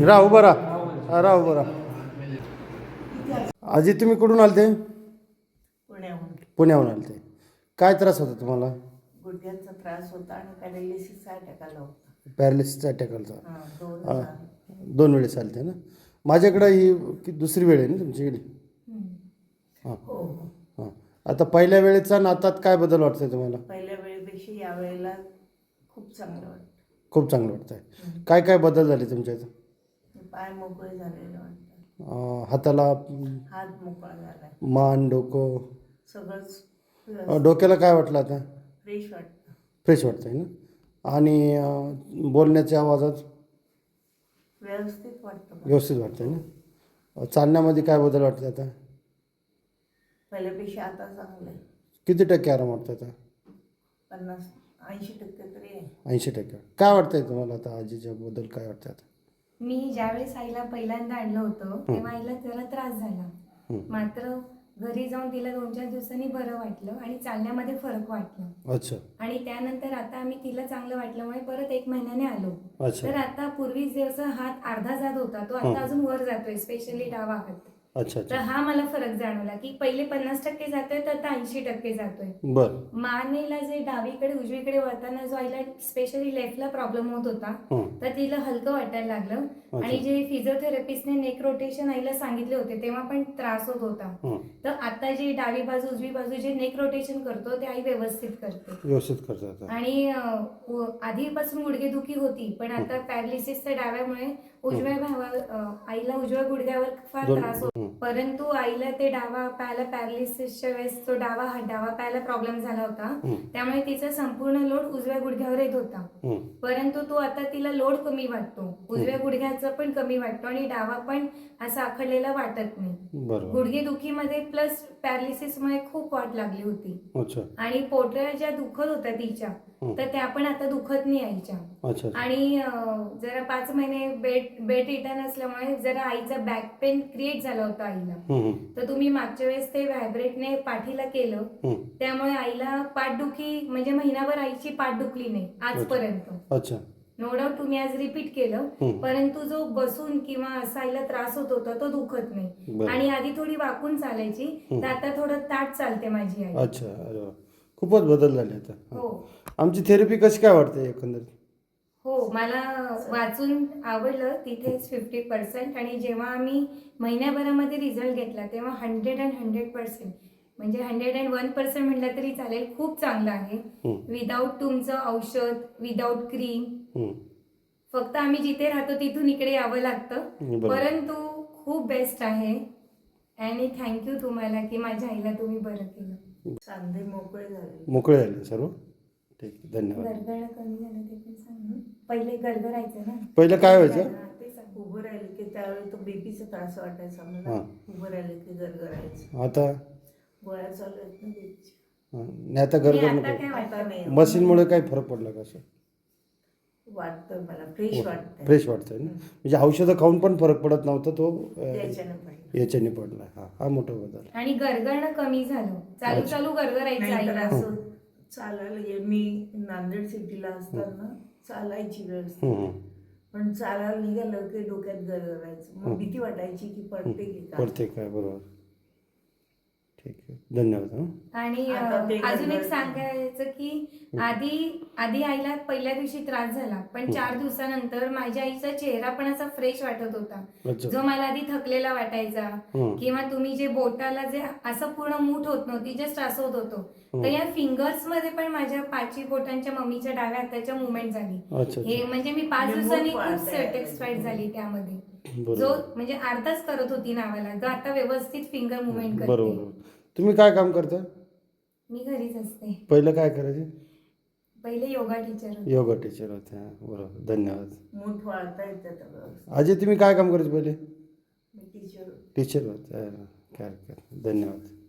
राहा उभं राहा. राहा आजी तुम्ही कुठून आलते? पुण्याहून. आलते. काय त्रास होता तुम्हाला? गुडघ्यांचा त्रास होता आणि पॅरालिसिसचा अटॅक आला होता. पॅरालिसिसचा अटॅक आलता हा, दोन वेळेस आलते ना? माझ्याकडं ही दुसरी वेळ आहे ना तुमची गेली हां. हो हो. हां. आता पहिल्या वेळेचा नातात काय बदल वाटतंय तुम्हाला? पहिल्या वेळेपेक्षा या वेळेला खूप चांगलं वाटतं. खूप चांगलं वाटतंय. काय काय बदल झाले तुमच्या इथं पाय मोकळे झालेले अं, हाताला हात मोकळा झालाय. मान डोकं? सगळंच अं, डोक्याला काय वाटलं आता? फ्रेश वाटतं. फ्रेश वाटतंय ना? आणि अं, बोलण्याच्या आवाजात व्यवस्थित वाटतं मला. व्यवस्थित वाटतंय ना? अं, चालण्यामध्ये काय बदल वाटतं आता? पहिल्यापेक्षा आता चांगलं आहे किती टक्के आराम वाटतं आता? पन्नास ऐंशी टक्के तरी आहे. ऐंशी टक्के. काय वाटतंय तुम्हाला आता आजीच्या बद्दल? काय वाटतं आता? मी ज्यावेळेस आईला पहिल्यांदा आणलं होतं तेव्हा आईला जरा त्रास झाला. मात्र घरी जाऊन तिला दोन चार दिवसांनी बरं वाटलं आणि चालण्यामध्ये फरक वाटला. अच्छा. आणि त्यानंतर आता आम्ही तिला चांगलं वाटल्यामुळे परत एक महिन्याने आलो. अच्छा. तर आता पूर्वी जसं हात अर्धा जात होता तो. आता अजून वर जातोय स्पेशली डावा हात. अच्छा तर हा मला फरक जाणवला की पहिले पन्नास टक्के जातोय तर आता ऐंशी टक्के जातोय. बरं. मानेला जे डावीकडे उजवीकडे वळताना जो आईला स्पेशली लेफ्टला प्रॉब्लेम होत होता हं. तर तिला हलकं वाटायला लागलं. आणि जे फिजिओथेरपिस्टने नेक रोटेशन आईला सांगितले होते तेव्हा पण त्रास होत होता. हं. तर आता जे डावी बाजू उजवी बाजू जे नेक रोटेशन करतो ते आई व्यवस्थित करते. व्यवस्थित करता आता. आणि आधीपासून गुडघेदुखी होती पण आता पॅरालिसिसच्या डाव्यामुळे उजव्या भावा आईला उजव्या गुडघ्यावर फार त्रास होतो. परंतु आईला ते डावा पायाला पॅरालिसिसच्या वेळेस तो डावा हा डावा पायाला प्रॉब्लेम झाला होता. त्यामुळे तिचा संपूर्ण लोड उजव्या गुडघ्यावर येत होता. परंतु तो आता तिला लोड कमी वाटतो. उजव्या गुडघ्याचा पण कमी वाटतो आणि डावा पण असा आखडलेला वाटत नाही. बरोबर. गुडघे दुखीमध्ये प्लस पॅरालिसिसमुळे खूप वाट लागली होती. आणि पोटऱ्या ज्या दुखत होत्या तिच्या. तर त्या पण आता दुखत नाही आईच्या. आणि जरा पाच महिने बेड बेड रिटर्न असल्यामुळे जरा आईचा बॅक पेन क्रिएट झाला होता. आईला. हं, हं. तर तुम्ही मागच्या वेळेस ते व्हायब्रेटने पाठीला केलं. त्यामुळे आईला पाठदुखी म्हणजे महिनाभर आईची पाठ दुखली नाही आजपर्यंत. अच्छा. नो डाऊट तुम्ही आज रिपीट केलं. परंतु जो बसून किंवा असा आईला त्रास होत होता तो दुखत नाही. आणि आधी थोडी वाकून चालायची तर आता थोडं ताट चालते माझी आई. अच्छा. खूपच बदल झाले आता. हो. आमची थेरपी कशी काय वाटते एकंदरीत? हो मला वाचून आवडलं. तिथेच फिफ्टी पर्सेंट आणि जेव्हा आम्ही महिन्याभरामध्ये रिझल्ट घेतला तेव्हा हंड्रेड अँड हंड्रेड पर्सेंट म्हणजे हंड्रेड अँड वन पर्सेंट म्हटलं तरी चालेल खूप चांगलं आहे. विदाऊट तुमचं औषध विदाऊट क्रीम. फक्त आम्ही जिथे राहतो तिथून इकडे यावं लागतं. परंतु खूप बेस्ट आहे. आणि थँक्यू तुम्हाला की माझ्या आईला तुम्ही बरं केलं. सांधे मोकळे झाले. मोकळे झाले सर्व? ठीक धन्यवाद. गरगरणं कमी झालं ते पण सांग. ना. पहिले गरगरायचं ना? पहिलं काय व्हायचं? हा, ते सांग. उभं राहिले की त्यावेळी तो बीपीचा त्रास वाटायचा मला हा. उभं राहिले की गरगरायचं आता? गोळ्या चालू आहेत ना. हां. नाही आता नको. काय आता वाटतं नाही. मशीनमुळे काही फरक पडला का असं? वाटतं मला. फ्रेश वाटतं फ्रेश वाटतंय ना? म्हणजे औषधं खाऊन पण फरक पडत नव्हता तो अं, त्याच्यानं पडलं. याच्याने पडला. हा हा मोठा बदल. आणि गरगरणं कमी झालं. चालू चालू गरगरायचं आईला चालायला ये मी नांदेड सिटीला असताना चालायची व्यवस्थित हं. पण चालायला निघालं की डोक्यात गरगरायचं मग भीती वाटायची की पडते की काय? पडते काय? बरोबर. ठीक आहे. धन्यवाद हां. आणि आता अं, ते अजून एक. सांगायचं की आधी आधी आईला पहिल्या दिवशी त्रास झाला पण चार दिवसानंतर माझ्या आईचा चेहरा पण असा फ्रेश वाटत होता. अच्छा. जो मला आधी थकलेला वाटायचा हं. किंवा तुम्ही जे बोटाला जे असं पूर्ण मूठ होत नव्हती जस्ट असं होत होतो. तर या फिंगर्समध्ये पण माझ्या पाचही बोटांच्या मम्मीच्या डाव्या हाताच्या मुवमेंट झाली. अच्छा हे अच्छा म्हणजे मी पाच दिवसांनी खूप वाढतंय. सॅटिस्फाईड झाली त्यामध्ये. जो बरोबर म्हणजे अर्धाच करत होती नावाला जो आता व्यवस्थित फिंगर मुवमेंट करते. बरोबर. तुम्ही काय काम करता? मी घरीच असते. पहिलं काय करायचे? पहिले योगा टीचर होते. योगा टीचर होते. हां बरोबर. धन्यवाद. मूठ वाळता येते आता व्यवस्थित अजय तुम्ही काय काम करायचे पहिले? मी टीचर टीचर होते. हां, काय. धन्यवाद.